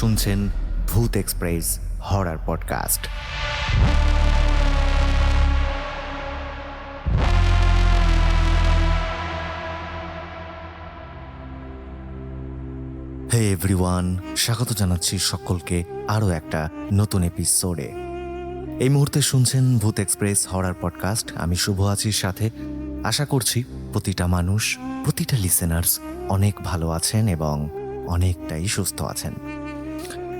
শুনছেন Bhoot express horror podcast. Hey everyone, স্বাগত জানাচ্ছি সকলকে আরও একটা নতুন এপিসোডে। এই মুহূর্তে শুনছেন ভূত এক্সপ্রেস হরার পডকাস্ট। আমি শুভ আছি সাথে। আশা করছি প্রতিটা মানুষ, প্রতিটা লিসেনার্স অনেক ভালো আছেন এবং অনেকটাই সুস্থ আছেন।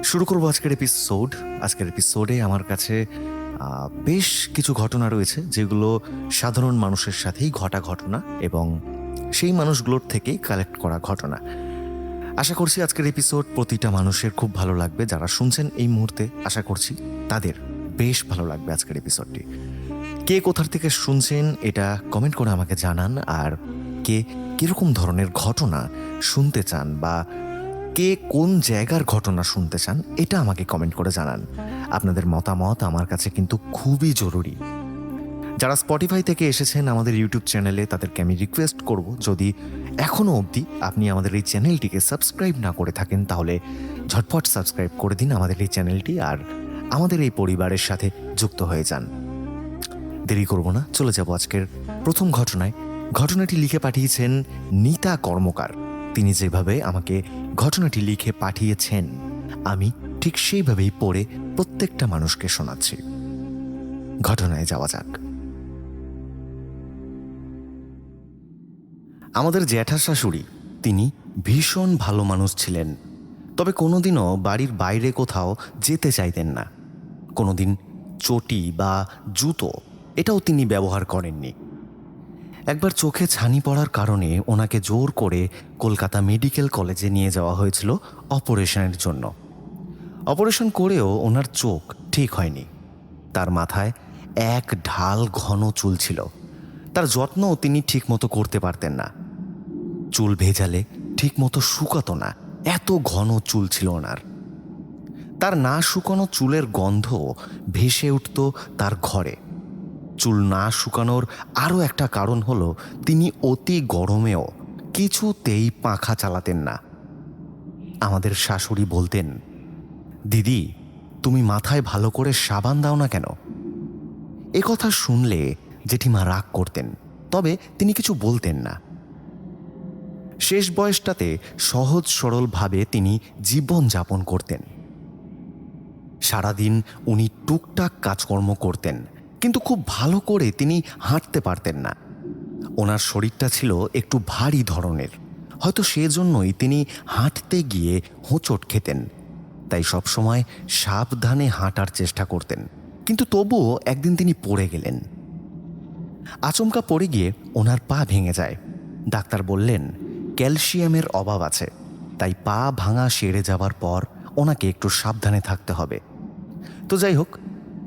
শুরু করব আজকের এপিসোড আজকের এপিসোডে আমার কাছে বেশ কিছু ঘটনা রয়েছে যেগুলো সাধারণ মানুষের সাথেই ঘটা ঘটনা এবং সেই মানুষগুলোর থেকেই কালেক্ট করা ঘটনা। আশা করছি আজকের এপিসোড প্রতিটা মানুষের খুব ভালো লাগবে। যারা শুনছেন এই মুহূর্তে, আশা করছি তাদের বেশ ভালো লাগবে আজকের এপিসোডটি কে কোথার থেকে শুনছেন এটা কমেন্ট করে আমাকে জানান। আর কে কীরকম ধরনের ঘটনা শুনতে চান বা কে কোন জায়গার ঘটনা শুনতে চান, এটা আমাকে কমেন্ট করে জানান। আপনাদের মতামত আমার কাছে কিন্তু খুবই জরুরি। যারা স্পটিফাই থেকে এসেছেন আমাদের ইউটিউব চ্যানেলে তাদেরকে আমি রিকোয়েস্ট করব, যদি এখনও অবধি আপনি আমাদের এই চ্যানেলটিকে সাবস্ক্রাইব না করে থাকেন, তাহলে ঝটপট সাবস্ক্রাইব করে দিন আমাদের এই চ্যানেলটি আর আমাদের এই পরিবারের সাথে যুক্ত হয়ে যান। দেরি করব না, চলে যাব আজকের প্রথম ঘটনায়। ঘটনাটি লিখে পাঠিয়েছেন নিতা কর্মকার। তিনি যেভাবে আমাকে ঘটনাটি লিখে পাঠিয়েছেন, আমি ঠিক সেইভাবেই পড়ে প্রত্যেকটা মানুষকে শোনাচ্ছি। ঘটনায় যাওয়া যাক। আমাদের জ্যাঠা শাশুড়ি তিনি ভীষণ ভালো মানুষ ছিলেন, তবে কোনোদিনও বাড়ির বাইরে কোথাও যেতে চাইতেন না। কোনোদিন চটি বা জুতো, এটাও তিনি ব্যবহার করেননি। একবার চোখে ছানি পড়ার কারণে ওনাকে জোর করে কলকাতা মেডিকেল কলেজে নিয়ে যাওয়া হয়েছিল অপারেশনের জন্য। অপারেশন করেও ওনার চোখ ঠিক হয়নি। তার মাথায় এক ঢাল ঘন চুল ছিল। তার যত্নও তিনি ঠিকমতো করতে পারতেন না। চুল ভেজালে ঠিকমতো শুকাতো না। এত ঘন চুল ছিল ওনার। তার না শুকানো চুলের গন্ধ ভেসে উঠত তার ঘরে। চুল না শুকানোর আরও একটা কারণ হলো তিনি অতি গরমেও কিছুতেই পাখা চালাতেন না। আমাদের শাশুড়ি বলতেন, দিদি, তুমি মাথায় ভালো করে সাবান দাও না কেন? এ কথা শুনলে জেঠিমা রাগ করতেন, তবে তিনি কিছু বলতেন না। শেষ বয়সটাতে সহজ সরলভাবে তিনি জীবন যাপন করতেন। সারাদিন উনি টুকটাক কাজকর্ম করতেন কিন্তু খুব ভালো করে তিনি হাঁটতে পারতেন না। ওনার শরীরটা ছিল একটু ভারী ধরনের। হয়তো সেজন্যই তিনি হাঁটতে গিয়ে হোঁচট খেতেন। তাই সবসময় সাবধানে হাঁটার চেষ্টা করতেন। কিন্তু তবুও একদিন তিনি পড়ে গেলেন। আচমকা পড়ে গিয়ে ওনার পা ভেঙে যায়। ডাক্তার বললেন, ক্যালসিয়ামের অভাব আছে। তাই পা ভাঙা সেরে যাওয়ার পর ওনাকে একটু সাবধানে থাকতে হবে। তো যাই হোক,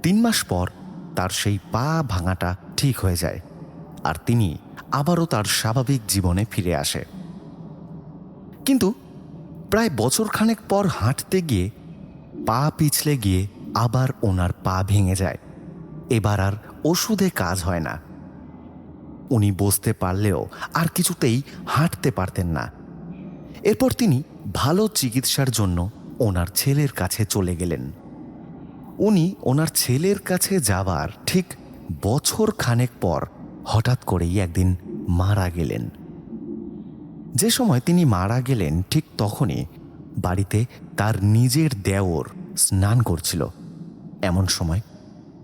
তিন মাস পর তার সেই পা ভাঙাটা ঠিক হয়ে যায় আর তিনি আবারও তার স্বাভাবিক জীবনে ফিরে আসে। কিন্তু প্রায় বছরখানেক পর হাঁটতে গিয়ে পা পিছলে গিয়ে আবার ওনার পা ভেঙে যায়। এবার আর ওষুধে কাজ হয় না। উনি বসতে পারলেও আর কিছুতেই হাঁটতে পারতেন না। এরপর তিনি ভালো চিকিৎসার জন্য ওনার ছেলের কাছে চলে গেলেন। উনি ওনার ছেলের কাছে যাবার ঠিক বছর খানেক পর হঠাৎ করেই একদিন মারা গেলেন। যে সময় তিনি মারা গেলেন, ঠিক তখনই বাড়িতে তার নিজের দেওর স্নান করছিল। এমন সময়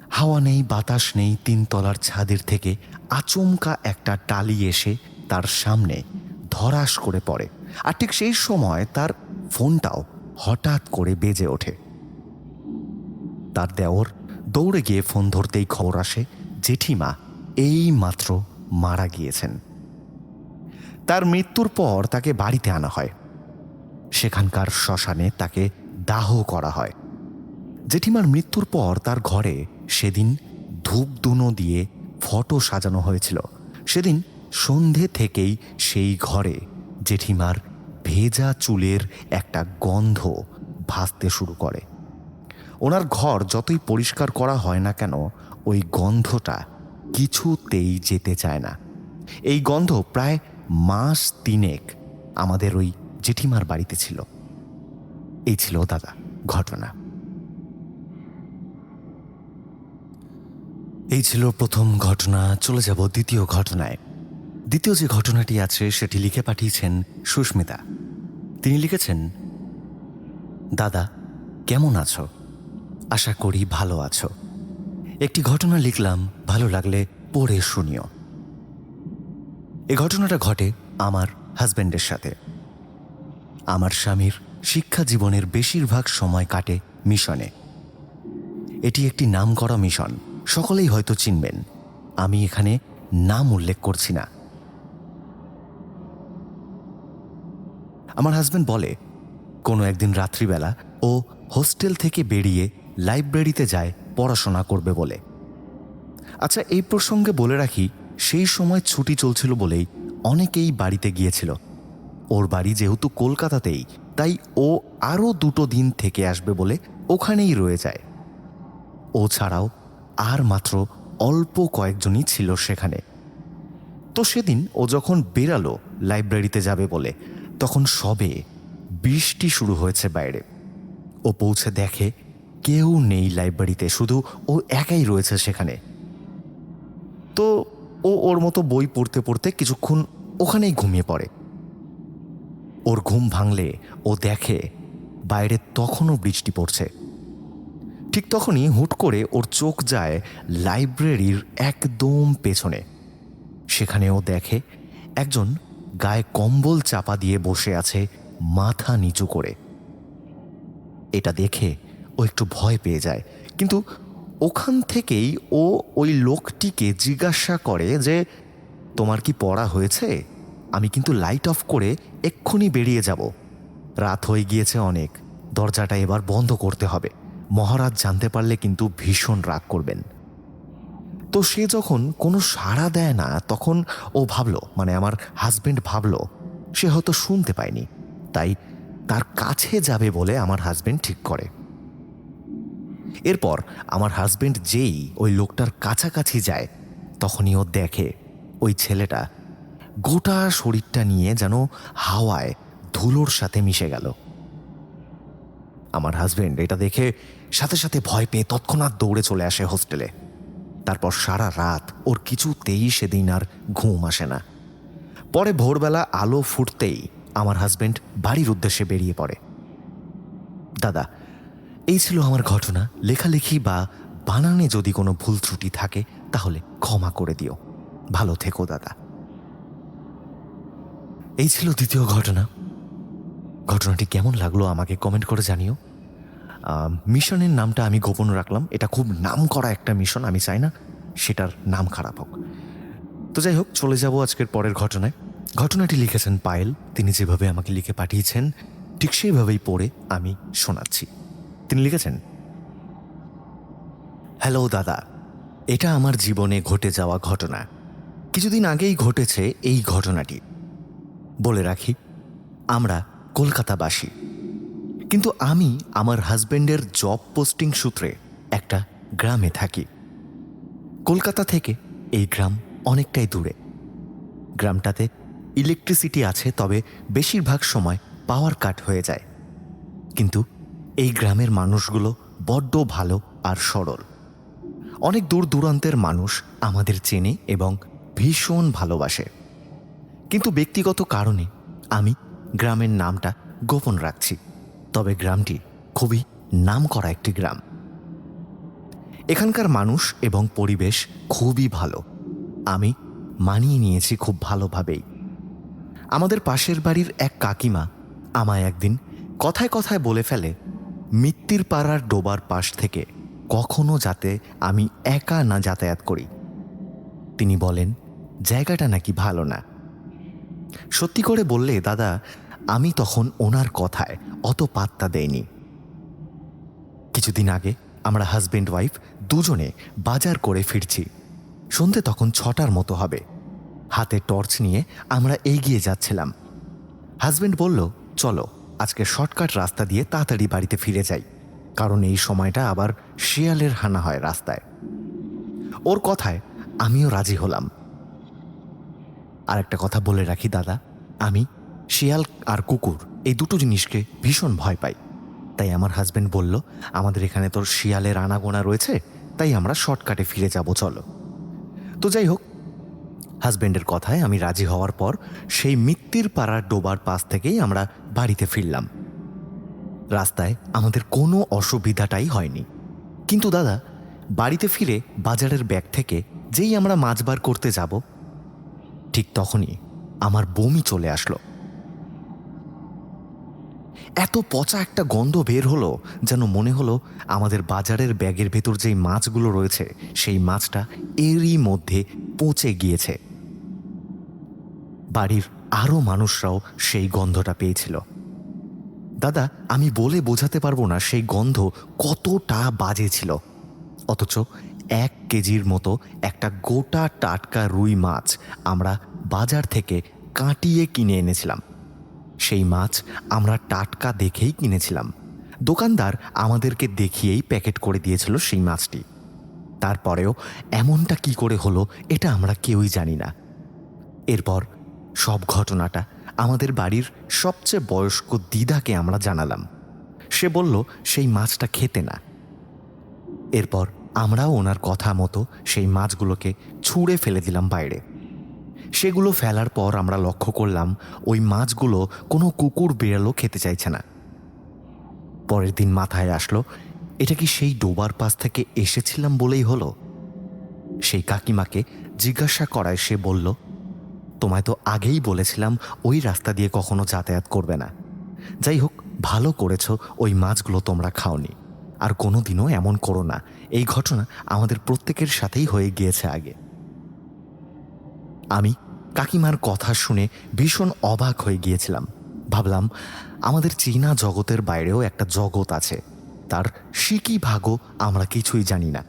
হাওয়া নেই, বাতাস নেই, তিনতলার ছাদের থেকে আচমকা একটা টালি এসে তার সামনে ধরাস করে পড়ে। আর ঠিক সেই সময় তার ফোনটাও হঠাৎ করে বেজে ওঠে। তার দেওর দৌড়ে গিয়ে ফোন ধরতেই খবর আসে, জেঠিমা এই মাত্র মারা গিয়েছেন। তার মৃত্যুর পর তাকে বাড়িতে আনা হয়। সেখানকার শ্মশানে তাকে দাহ করা হয়। জেঠিমার মৃত্যুর পর তার ঘরে সেদিন ধূপধুনো দিয়ে ফটো সাজানো হয়েছিল। সেদিন সন্ধে থেকেই সেই ঘরে জেঠিমার ভেজা চুলের একটা গন্ধ ভাসতে শুরু করে। ওনার ঘর যতই পরিষ্কার করা হয় না কেন, ওই গন্ধটা কিছুতেই যেতে চায় না। এই গন্ধ প্রায় মাস তিনেক আমাদের ওই জেঠিমার বাড়িতে ছিল। এই ছিল দাদা, ঘটনা। এই ছিল প্রথম ঘটনা, চলে যাব দ্বিতীয় ঘটনায়। দ্বিতীয় যে ঘটনাটি আছে, সেটি লিখে পাঠিয়েছেন সুস্মিতা। তিনি লিখেছেন, দাদা, কেমন আছো? আশা করি ভালো আছো। একটি ঘটনা লিখলাম, ভালো লাগলে পড়ে শুনিও। এ ঘটনাটা ঘটে আমার হাজব্যান্ডের সাথে। আমার স্বামীর শিক্ষা জীবনের বেশিরভাগ সময় কাটে মিশনে। এটি একটি নামকরা মিশন, সকলেই হয়তো চিনবেন। আমি এখানে নাম উল্লেখ করছি না। আমার হাজব্যান্ড বলে, কোনো একদিন রাত্রিবেলা ও হোস্টেল থেকে বেরিয়ে লাইব্রেরিতে যায় পড়াশোনা করবে বলে। আচ্ছা এই প্রসঙ্গে বলে রাখি, সেই সময় ছুটি চলছিল বলেই অনেকেই বাড়িতে গিয়েছিল। ওর বাড়ি যেহেতু কলকাতাতেই, তাই ও আরও দুটো দিন থেকে আসবে বলে ওখানেই রয়ে যায়। ও ছাড়াও আর মাত্র অল্প কয়েকজনই ছিল সেখানে। তো সেদিন ও যখন বেরালো লাইব্রেরিতে যাবে বলে, তখন সবে বৃষ্টি শুরু হয়েছে বাইরে। ও পৌঁছে দেখে কেউ নেই লাইব্রেরিতে, শুধু ও একাই রয়েছে সেখানে। তো ও ওর মতো বই পড়তে পড়তে কিছুক্ষণ ওখানেই ঘুমিয়ে পড়ে। ওর ঘুম ভাঙলে ও দেখে বাইরে তখনও বৃষ্টি পড়ছে। ঠিক তখনই হুট করে ওর চোখ যায় লাইব্রেরির একদম পেছনে। সেখানে ও দেখে একজন গায়ে কম্বল চাপা দিয়ে বসে আছে মাথা নিচু করে। এটা দেখে ও একটু ভয় পেয়ে যায়। কিন্তু ওখান থেকেই ও ওই লোকটিকে জিজ্ঞাসা করে যে, তোমার কি পড়া হয়েছে? আমি কিন্তু লাইট অফ করে এক্ষুনি বেরিয়ে যাব। রাত হয়ে গিয়েছে অনেক। দরজাটা এবার বন্ধ করতে হবে। মহারাজ জানতে পারলে কিন্তু ভীষণ রাগ করবেন। তো সে যখন কোনো সাড়া দেয় না, তখন ও ভাবলো মানে আমার হাজবেন্ড ভাবলো, সে হয়তো শুনতে পায়নি। তাই তার কাছে যাবে বলে আমার হাজবেন্ড ঠিক করে। এরপর আমার হাজবেন্ড যেই ওই লোকটার কাছাকাছি যায়, তখনই ও দেখে ওই ছেলেটা গোটা শরীরটা নিয়ে যেন হাওয়ায় ধুলোর সাথে মিশে গেল। আমার হাজবেন্ড এটা দেখে সাথে সাথে ভয় পেয়ে তৎক্ষণাৎ দৌড়ে চলে আসে হোস্টেলে তারপর সারা রাত ওর কিছুতেই সেদিন আর ঘুম আসে না। পরে ভোরবেলা আলো ফুটতেই আমার হাজবেন্ড বাড়ির উদ্দেশ্যে বেরিয়ে পড়ে। দাদা এই ছিল আমার ঘটনা। লেখালেখি বা বানানে যদি কোনো ভুল ত্রুটি থাকে, তাহলে ক্ষমা করে দিও। ভালো থেকো, দাদা। এই ছিল দ্বিতীয় ঘটনা। ঘটনাটি কেমন লাগল আমাকে কমেন্ট করে জানিও। মিশনের নামটা আমি গোপন রাখলাম। এটা খুব নাম করা একটা মিশন, আমি চাই না সেটার নাম খারাপ হোক। তো যাই হোক, চলে যাব আজকের পরের ঘটনায়। ঘটনাটি লিখেছেন পায়েল। তিনি যেভাবে আমাকে লিখে পাঠিয়েছেন, ঠিক সেইভাবেই পড়ে আমি শোনাচ্ছি। তিনি লিখেছেন, হ্যালো দাদা, এটা আমার জীবনে ঘটে যাওয়া ঘটনা। কিছুদিন আগেই ঘটেছে এই ঘটনাটি। বলে রাখি, আমরা কলকাতাবাসী। কিন্তু আমি আমার হাজবেন্ডের জব পোস্টিং সূত্রে একটা গ্রামে থাকি। কলকাতা থেকে এই গ্রাম অনেকটাই দূরে। গ্রামটাতে ইলেকট্রিসিটি আছে, তবে বেশিরভাগ সময় পাওয়ার কাট হয়ে যায়। কিন্তু এই গ্রামের মানুষগুলো বড্ড ভালো আর সরল। অনেক দূর দূরান্তের মানুষ আমাদের চেনে এবং ভীষণ ভালোবাসে। কিন্তু ব্যক্তিগত কারণে আমি গ্রামের নামটা গোপন রাখছি। তবে গ্রামটি খুবই নামকরা একটি গ্রাম। এখানকার মানুষ এবং পরিবেশ খুবই ভালো। আমি মানিয়ে নিয়েছি খুব ভালোভাবেই। আমাদের পাশের বাড়ির এক কাকিমা আমায় একদিন কথায় কথায় বলে ফেলে মিত্তির পাড়ার ডোবার পাশ থেকে কখনো যাতে আমি একা না যাতায়াত করি। তিনি বলেন, জায়গাটা নাকি ভালো না। সত্যি করে বললে, দাদা, আমি তখন ওনার কথায় অত পাত্তা দেইনি। কিছুদিন আগে আমরা হাজব্যান্ড ওয়াইফ দুজনে বাজার করে ফিরছি। সন্ধে তখন ছটার মতো হবে। হাতে টর্চ নিয়ে আমরা এগিয়ে যাচ্ছিলাম। হাজবেন্ড বলল, চলো। আজকে শর্টকাট রাস্তা দিয়ে তাড়াতাড়ি বাড়িতে ফিরে যাই, কারণ এই সময়টা আবার শিয়ালের হানা হয় রাস্তায়। ওর কথায় আমিও রাজি হলাম। আর একটা কথা বলে রাখি দাদা, আমি, শিয়াল আর কুকুর, এই দুটো জিনিসকে ভীষণ ভয় পাই। তাই আমার হাজবেন্ড বলল, আমাদের এখানে তোর শিয়ালের আনাগোনা রয়েছে, তাই আমরা শর্টকাটে ফিরে যাব, চলো। তো যাই হোক হাজবেন্ডের কথায় আমি রাজি হওয়ার পর সেই মিত্তির পাড়ার ডোবার পাশ থেকেই আমরা বাড়িতে ফিরলাম। রাস্তায় আমাদের কোনো অসুবিধাটাই হয়নি। কিন্তু দাদা, বাড়িতে ফিরে বাজারের ব্যাগ থেকে যেই আমরা মাছ বার করতে যাব, ঠিক তখনই আমার বমি চলে আসলো। এত পচা একটা গন্ধ বের হলো যেন মনে হলো আমাদের বাজারের ব্যাগের ভেতর যেই মাছগুলো রয়েছে, সেই মাছটা এরই মধ্যে পচে গিয়েছে। বাড়ির আরও মানুষরাও সেই গন্ধটা পেয়েছিল। দাদা, আমি বলে বোঝাতে পারব না সেই গন্ধ কতটা বাজে ছিল। অথচ এক কেজির মতো একটা গোটা টাটকা রুই মাছ আমরা বাজার থেকে কাটিয়ে কিনে এনেছিলাম। সেই মাছ আমরা টাটকা দেখেই কিনেছিলাম। দোকানদার আমাদেরকে দেখিয়েই প্যাকেট করে দিয়েছিল সেই মাছটি। তারপরেও এমনটা কি করে হলো এটা আমরা কেউই জানি না। এরপর সব ঘটনাটা আমাদের বাড়ির সবচেয়ে বয়স্ক দিদাকে আমরা জানালাম। সে বলল, সেই মাছটা খেতে না। এরপর আমরাও ওনার কথা মতো সেই মাছগুলোকে ছুঁড়ে ফেলে দিলাম বাইরে। সেগুলো ফেলার পর আমরা লক্ষ্য করলাম, ওই মাছগুলো কোনো কুকুর বিড়ালও খেতে চাইছে না। পরের দিন মাথায় আসলো, এটা কি সেই ডোবার পাশ থেকে এসেছিলাম বলেই হলো? সেই কাকিমাকে জিজ্ঞাসা করায় সে বলল তোমায় তো আগেই বলেছিলাম ওই রাস্তা দিয়ে কখনো যাতায়াত করবে না। যাই হোক, ভালো করেছ, ওই মাছগুলো তোমরা খাওনি। আর কোনোদিনও এমন করো না। এই ঘটনা আমাদের প্রত্যেকের সাথেই হয়ে গিয়েছে আগে। আমি কাকিমার কথা শুনে ভীষণ অবাক হয়ে গিয়েছিলাম। ভাবলাম, আমাদের চীনা জগতের বাইরেও একটা জগৎ আছে। তার সিকি ভাগও আমরা কিছুই জানি না।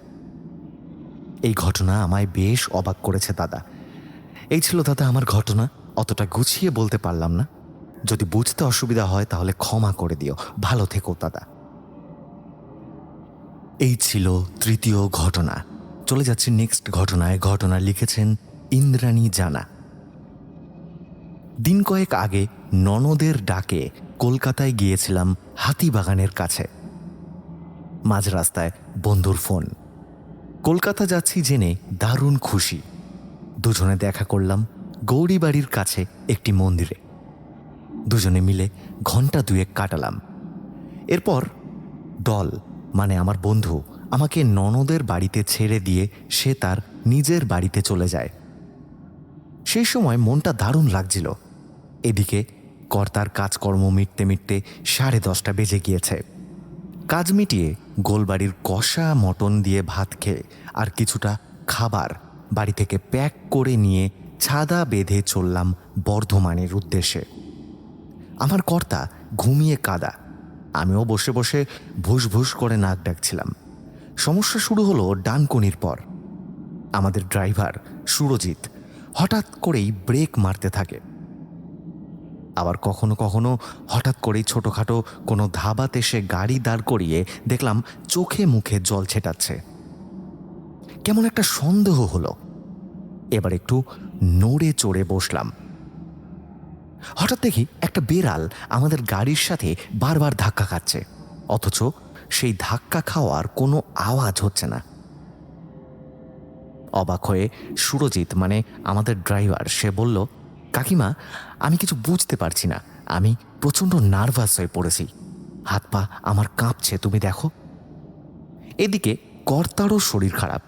এই ঘটনা আমায় বেশ অবাক করেছে দাদা। এই ছিল দাদা আমার ঘটনা। অতটা গুছিয়ে বলতে পারলাম না। যদি বুঝতে অসুবিধা হয়, তাহলে ক্ষমা করে দিও। ভালো থেকো, দাদা। এই ছিল তৃতীয় ঘটনা। চলে যাচ্ছি নেক্সট ঘটনায়। ঘটনা লিখেছেন ইন্দ্রাণী জানা। দিন কয়েক আগে ননদের ডাকে কলকাতায় গিয়েছিলাম হাতিবাগানের কাছে। মাঝ রাস্তায় বন্ধুর ফোন। কলকাতা যাচ্ছি জেনে দারুণ খুশি। দুজনে দেখা করলাম গৌরী বাড়ির কাছে একটি মন্দিরে। দুজনে মিলে ঘণ্টা দুয়েক কাটালাম। এরপর দল মানে আমার বন্ধু, আমাকে ননদের বাড়িতে ছেড়ে দিয়ে সে তার নিজের বাড়িতে চলে যায়। সেই সময় মনটা দারুণ লাগছিল। এদিকে কর্তার কাজকর্ম মিটতে মিটতে সাড়ে দশটা বেজে গিয়েছে। কাজ মিটিয়ে গোলবাড়ির কষা মটন দিয়ে ভাত খেয়ে আর কিছুটা খাবার বাড়ি থেকে প্যাক করে নিয়ে ছাদা বেঁধে চললাম বর্ধমানের উদ্দেশ্যে। আমার কর্তা ঘুমিয়ে কাদা। আমিও বসে বসে ভুস ভুস করে নাক ডাকছিলাম। সমস্যা শুরু হলো ডানকনির পর। আমাদের ড্রাইভার সুরজিৎ হঠাৎ করেই ব্রেক মারতে থাকে। আবার কখনো কখনো হঠাৎ করেই ছোটোখাটো কোনো ধাবাতে সে গাড়ি দাঁড় করিয়ে দেখলাম চোখে মুখে জল ছেটাচ্ছে। কেমন একটা সন্দেহ হলো। এবার একটু নড়ে চড়ে বসলাম। হঠাৎ দেখি একটা বেড়াল আমাদের গাড়ির সাথে বারবার ধাক্কা খাচ্ছে, অথচ সেই ধাক্কা খাওয়ার কোনো আওয়াজ হচ্ছে না। অবাক হয়ে সুরজিৎ মানে আমাদের ড্রাইভার, সে বলল, কাকিমা, আমি কিছু বুঝতে পারছি না। আমি প্রচণ্ড নার্ভাস হয়ে পড়েছি। হাত পা আমার কাঁপছে, তুমি দেখো। এদিকে কর্তারও শরীর খারাপ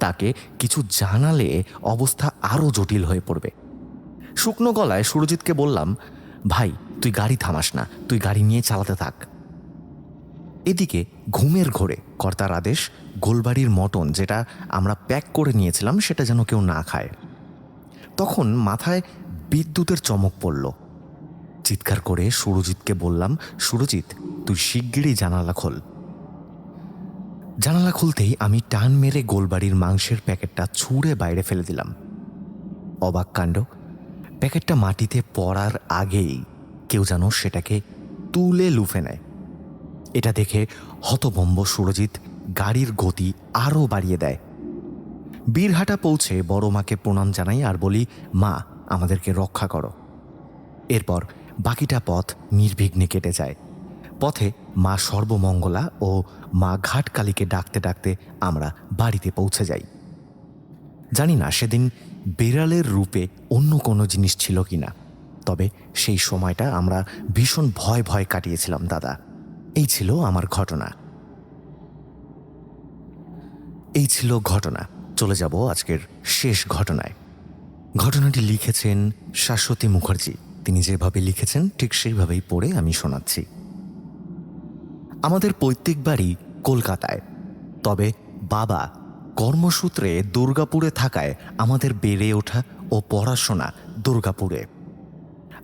তাকে কিছু জানালে অবস্থা আরও জটিল হয়ে পড়বে। শুকনো গলায় সুরজিৎকে বললাম, ভাই, তুই গাড়ি থামাস না, তুই গাড়ি নিয়ে চালাতে থাক। এদিকে ঘুমের ঘোরে কর্তার আদেশ, গোলবাড়ির মটন যেটা আমরা প্যাক করে নিয়েছিলাম সেটা যেন কেউ না খায়। তখন মাথায় বিদ্যুতের চমক পড়ল। চিৎকার করে সুরজিৎকে বললাম, সুরজিৎ, তুই শিগগিরই জানালা খোল। জানালা খুলতেই আমি টান মেরে গোলবাড়ির মাংসের প্যাকেটটা ছুঁড়ে বাইরে ফেলে দিলাম। অবাক কাণ্ড। প্যাকেটটা মাটিতে পড়ার আগেই কেউ যেন সেটাকে তুলে লুফে নেয়। এটা দেখে হতভম্ব সুরজিৎ গাড়ির গতি আরও বাড়িয়ে দেয়। বীরহাটা পৌঁছে বড় মাকে প্রণাম জানাই আর বলি, মা, আমাদেরকে রক্ষা করো। এরপর বাকিটা পথ নির্বিঘ্নে কেটে যায়। পথে মা সর্বমঙ্গলা ও মা ঘাটকালীকে ডাকতে ডাকতে আমরা বাড়িতে পৌঁছে যাই। জানি না সেদিন বিড়ালের রূপে অন্য কোনো জিনিস ছিল কিনা, তবে সেই সময়টা আমরা ভীষণ ভয় ভয় কাটিয়েছিলাম, দাদা। এই ছিল আমার ঘটনা। এই ছিল ঘটনা। চলে যাব আজকের শেষ ঘটনায়। ঘটনাটি লিখেছেন শাশ্বতী মুখার্জি। তিনি যেভাবে লিখেছেন, ঠিক সেইভাবেই পড়ে আমি শোনাচ্ছি। আমাদের পৈতৃক বাড়ি কলকাতায়। তবে বাবা কর্মসূত্রে দুর্গাপুরে থাকায় আমাদের বেড়ে ওঠা ও পড়াশোনা দুর্গাপুরে।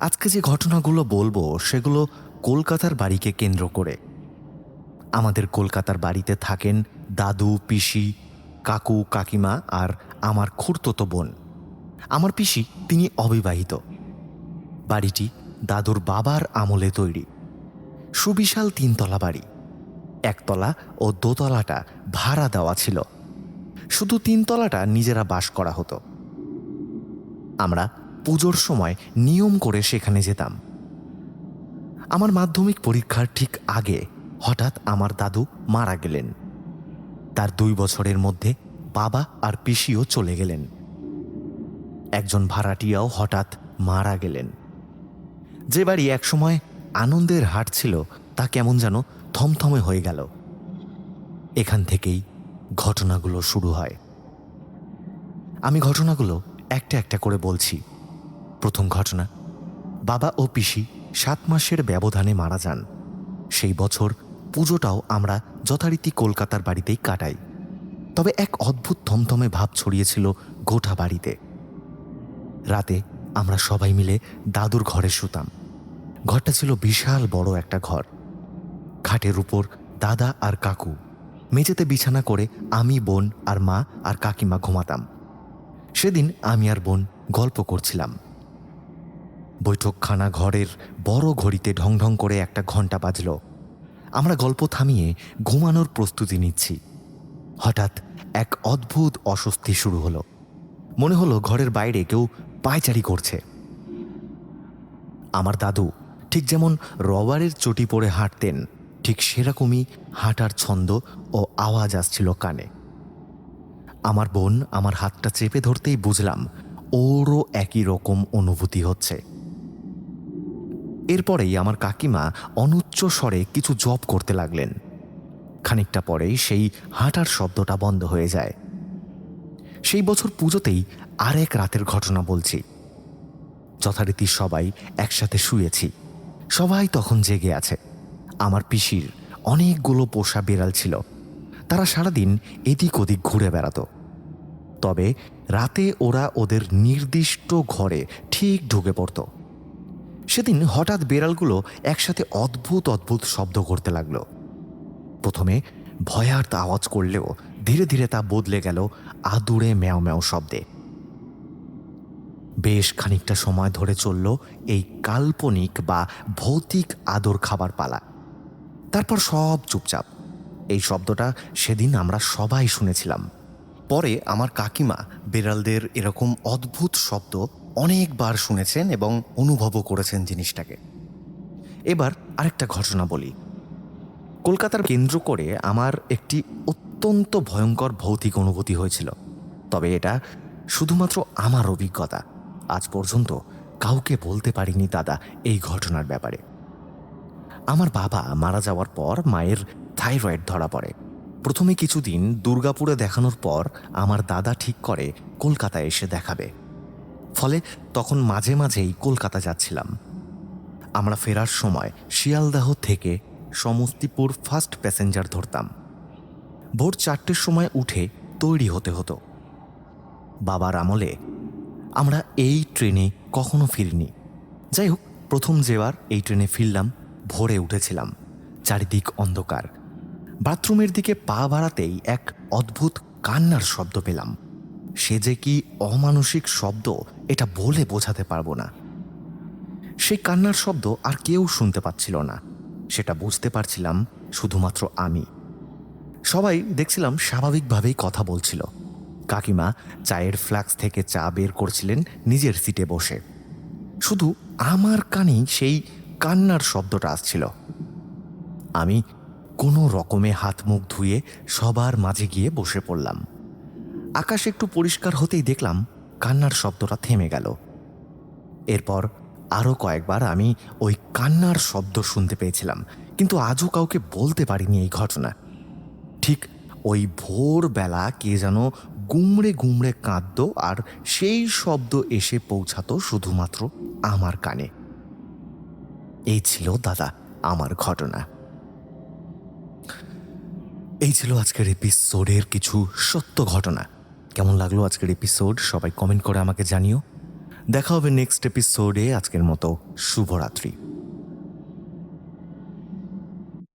আজকে যে ঘটনাগুলো বলব, সেগুলো কলকাতার বাড়িকে কেন্দ্র করে। আমাদের কলকাতার বাড়িতে থাকেন দাদু, পিসি, কাকু, কাকিমা আর আমার খুড়তো বোন। আমার পিসি, তিনি অবিবাহিত। বাড়িটি দাদুর বাবার আমলে তৈরি। সুবিশাল তিনতলা বাড়ি। একতলা ও দোতলাটা ভাড়া দেওয়া ছিল। শুধু তিনতলাটা নিজেরা বাস করা হতো। আমরা পুজোর সময় নিয়ম করে সেখানে যেতাম। আমার মাধ্যমিক পরীক্ষার ঠিক আগে হঠাৎ আমার দাদু মারা গেলেন। তার দুই বছরের মধ্যে বাবা আর পিসিও চলে গেলেন। একজন ভাড়াটিয়াও হঠাৎ মারা গেলেন। যে বাড়ি একসময় আনন্দের হাট ছিল, তা কেমন যেন থমথমে হয়ে গেল। এখান থেকেই ঘটনাগুলো শুরু হয়। আমি ঘটনাগুলো একটা একটা করে বলছি। প্রথম ঘটনা, বাবা ও পিসি সাত মাসের ব্যবধানে মারা যান। সেই বছর পুজোটাও আমরা যথারীতি কলকাতার বাড়িতেই কাটাই। তবে এক অদ্ভুত থমথমে ভাব ছড়িয়েছিল গোটা বাড়িতে। রাতে আমরা সবাই মিলে দাদুর ঘরে শুতাম। ঘরটা ছিল বিশাল বড় একটা ঘর। খাটের উপর দাদা আর কাকু। মেঝেতে বিছানা করে আমি, বোন আর মা আর কাকিমা ঘুমাতাম। সেদিন আমি আর বোন গল্প করছিলাম। বৈঠকখানা ঘরের বড় ঘড়িতে ঢং ঢং করে একটা ঘণ্টা বাজল। আমরা গল্প থামিয়ে ঘুমানোর প্রস্তুতি নিচ্ছি। হঠাৎ এক অদ্ভুত অস্বস্তি শুরু হলো। মনে হলো ঘরের বাইরে কেউ পায়চারি করছে। আমার দাদু ঠিক যেমন রবারের চটি পরে হাঁটতেন, ঠিক সেরকমই হাঁটার ছন্দ ও আওয়াজ আসছিল কানে। আমার বোন আমার হাতটা চেপে ধরতেই বুঝলাম, ওরও একই রকম অনুভূতি হচ্ছে। এরপরেই আমার কাকিমা অনুচ্চ স্বরে কিছু জব করতে লাগলেন। খানিকটা পরেই সেই হাঁটার শব্দটা বন্ধ হয়ে যায়। সেই বছর পুজোতেই আরেক রাতের ঘটনা বলছি। যথারীতি সবাই একসাথে শুয়েছি। সবাই তখন জেগে আছে। আমার পিসির অনেকগুলো পোষা বিড়াল ছিল। তারা সারাদিন এদিক ওদিক ঘুরে বেড়াতো। তবে রাতে ওরা ওদের নির্দিষ্ট ঘরে ঠিক ঢুকে পড়ত। সেদিন হঠাৎ বেড়ালগুলো একসাথে অদ্ভুত অদ্ভুত শব্দ করতে লাগল। প্রথমে ভয়ার্ত আওয়াজ করলেও ধীরে ধীরে তা বদলে গেল আদুরে ম্যাও ম্যাও শব্দে। বেশ খানিকটা সময় ধরে চলল এই কাল্পনিক বা ভৌতিক আদর খাবার পালা। তারপর সব চুপচাপ। এই শব্দটা সেদিন আমরা সবাই শুনেছিলাম। পরে আমার কাকিমা বিড়ালদের এরকম অদ্ভুত শব্দ অনেকবার শুনেছেন এবং অনুভবও করেছেন জিনিসটাকে। এবার আরেকটা ঘটনা বলি। কলকাতার কেন্দ্র করে আমার একটি অত্যন্ত ভয়ঙ্কর ভৌতিক অনুভূতি হয়েছিল। তবে এটা শুধুমাত্র আমার অভিজ্ঞতা। আজ পর্যন্ত কাউকে বলতে পারিনি দাদা এই ঘটনার ব্যাপারে। আমার বাবা মারা যাওয়ার পর মায়ের থাইরয়েড ধরা পড়ে। প্রথমে কিছুদিন দুর্গাপুরে দেখানোর পর আমার দাদা ঠিক করে কলকাতায় এসে দেখাবে। ফলে তখন মাঝে মাঝেই কলকাতা যাচ্ছিলাম। আমরা ফেরার সময় শিয়ালদাহ থেকে সমস্তিপুর ফার্স্ট প্যাসেঞ্জার ধরতাম। ভোর চারটের সময় উঠে তৈরি হতে হতো। বাবার আমলে আমরা এই ট্রেনে কখনো ফিরিনি। যাই হোক, প্রথম যেবার এই ট্রেনে ফিরলাম, ভোরে উঠেছিলাম, চারিদিক অন্ধকার। বাথরুমের দিকে পা বাড়াতেই এক অদ্ভুত কান্নার শব্দ পেলাম। সে যে কি অমানসিক শব্দ, এটা বলে বোঝাতে পারব না। সেই কান্নার শব্দ আর কেউ শুনতে পাচ্ছিল না। সেটা বুঝতে পারছিলাম শুধুমাত্র আমি। সবাই দেখছিলাম স্বাভাবিকভাবেই কথা বলছিল। কাকিমা চায়ের ফ্লাক্স থেকে চা বের করছিলেন নিজের সিটে বসে। শুধু আমার কানেই সেই কান্নার শব্দটা আসছিল। আমি কোনো রকমে হাত মুখ ধুয়ে সবার মাঝে গিয়ে বসে পড়লাম। আকাশ একটু পরিষ্কার হতেই দেখলাম কান্নার শব্দটা থেমে গেল। এরপর আরও কয়েকবার আমি ওই কান্নার শব্দ শুনতে পেয়েছিলাম, কিন্তু আজও কাউকে বলতে পারিনি এই ঘটনা। ঠিক ওই ভোরবেলা কে যেন গুমড়ে গুমড়ে কাঁদতো আর সেই শব্দ এসে পৌঁছাতো শুধুমাত্র আমার কানে। এই ছিল দাদা, আমার ঘটনা। এই ছিল আজকের এপিসোডের কিছু সত্য ঘটনা। কেমন লাগল আজকের এপিসোড? সবাই কমেন্ট করে আমাকে জানিও। দেখা হবে নেক্সট এপিসোডে। আজকের মতো শুভরাত্রি।